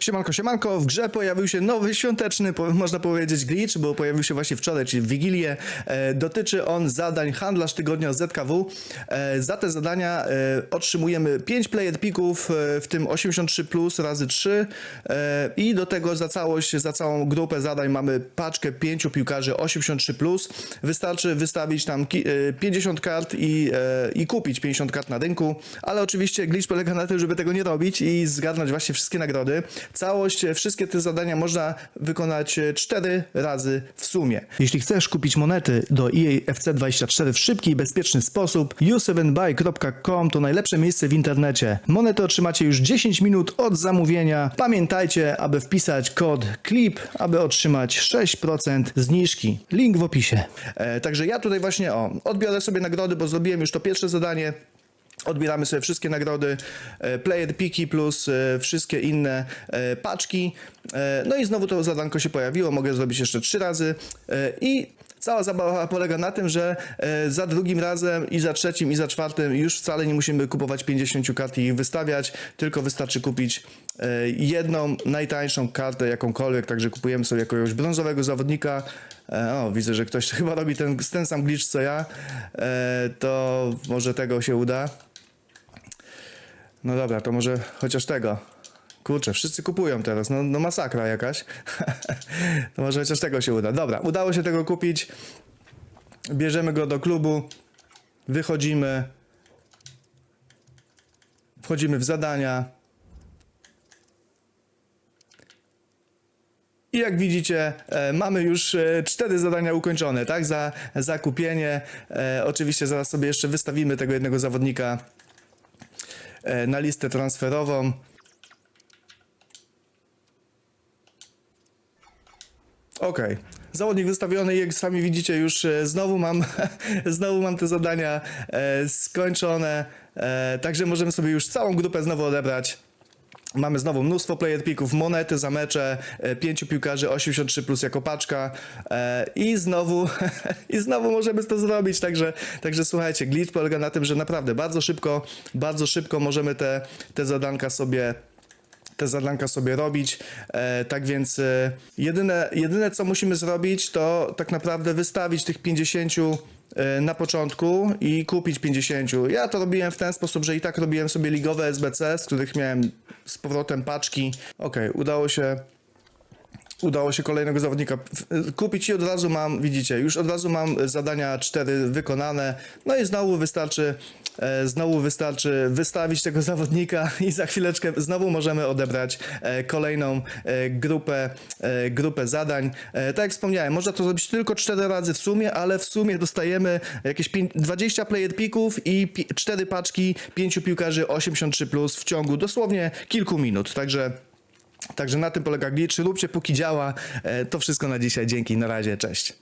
Siemanko, siemanko, w grze pojawił się nowy świąteczny, po, można powiedzieć, glitch, bo pojawił się właśnie wczoraj, czyli w Wigilię. E, dotyczy on zadań handlarz tygodnia ZKW. E, za te zadania e, otrzymujemy 5 player pików, e, w tym 83 plus razy 3 e, i do tego za całość, za całą grupę zadań mamy paczkę 5 piłkarzy 83 plus. Wystarczy wystawić tam ki- e, 50 kart i, e, i kupić 50 kart na rynku, ale oczywiście glitch polega na tym, żeby tego nie robić i zgarnąć właśnie wszystkie nagrody. Całość, e, wszystkie te zadania można wykonać 4 razy w sumie. Jeśli chcesz kupić monety do E EA FC24 w szybki i bezpieczny sposób, u7buy.com to najlepsze miejsce w internecie. Monety otrzymacie już 10 minut od zamówienia. Pamiętajcie, aby wpisać kod CLIP, aby otrzymać 6% zniżki. Link w opisie. E, także ja tutaj właśnie o, odbiorę sobie nagrody, bo zrobiłem już to pierwsze zadanie. Odbieramy sobie wszystkie nagrody, e, player piki plus e, wszystkie inne e, paczki. No i znowu to zadanko się pojawiło, mogę zrobić jeszcze trzy razy i cała zabawa polega na tym, że za drugim razem i za trzecim i za czwartym już wcale nie musimy kupować 50 kart i ich wystawiać, tylko wystarczy kupić jedną najtańszą kartę jakąkolwiek, także kupujemy sobie jakiegoś brązowego zawodnika. O, widzę, że ktoś chyba robi ten, ten sam glitch co ja, to może tego się uda. No dobra, to może chociaż tego. Kurczę, wszyscy kupują teraz, no, no masakra jakaś. to może chociaż tego się uda. Dobra, udało się tego kupić. Bierzemy go do klubu, wychodzimy, wchodzimy w zadania. I jak widzicie, e, mamy już e, cztery zadania ukończone, tak? Za, za kupienie. E, oczywiście zaraz sobie jeszcze wystawimy tego jednego zawodnika na listę transferową. Ok. Zawodnik wystawiony jak sami widzicie już e, znowu mam, znowu mam te zadania e, skończone, e, także możemy sobie już całą grupę znowu odebrać. Mamy znowu mnóstwo player picków, monety za mecze, e, pięciu piłkarzy 83 plus jako paczka. E, i znowu i znowu możemy to zrobić, także, także słuchajcie, glitch polega na tym, że naprawdę bardzo szybko, bardzo szybko możemy te, te zadanka sobie te zadanka sobie robić. E, tak więc e, jedyne, jedyne, co musimy zrobić, to tak naprawdę wystawić tych 50 e, na początku i kupić 50. Ja to robiłem w ten sposób, że i tak robiłem sobie ligowe SBC, z których miałem z powrotem paczki. Okej, udało się udało się kolejnego zawodnika kupić i od razu mam, widzicie, już od razu mam zadania 4 wykonane. No i znowu wystarczy, e, znowu wystarczy wystawić tego zawodnika i za chwileczkę znowu możemy odebrać e, kolejną e, grupę, grupę zadań. Tak jak wspomniałem, można to zrobić tylko 4 razy w sumie, ale w sumie dostajemy jakieś pięć- 20 player pików i 4 paczki 5 piłkarzy 83 plus w ciągu dosłownie kilku minut. Także Także na tym polega glitch. Róbcie póki działa. E, To wszystko na dzisiaj. Dzięki, na razie, cześć.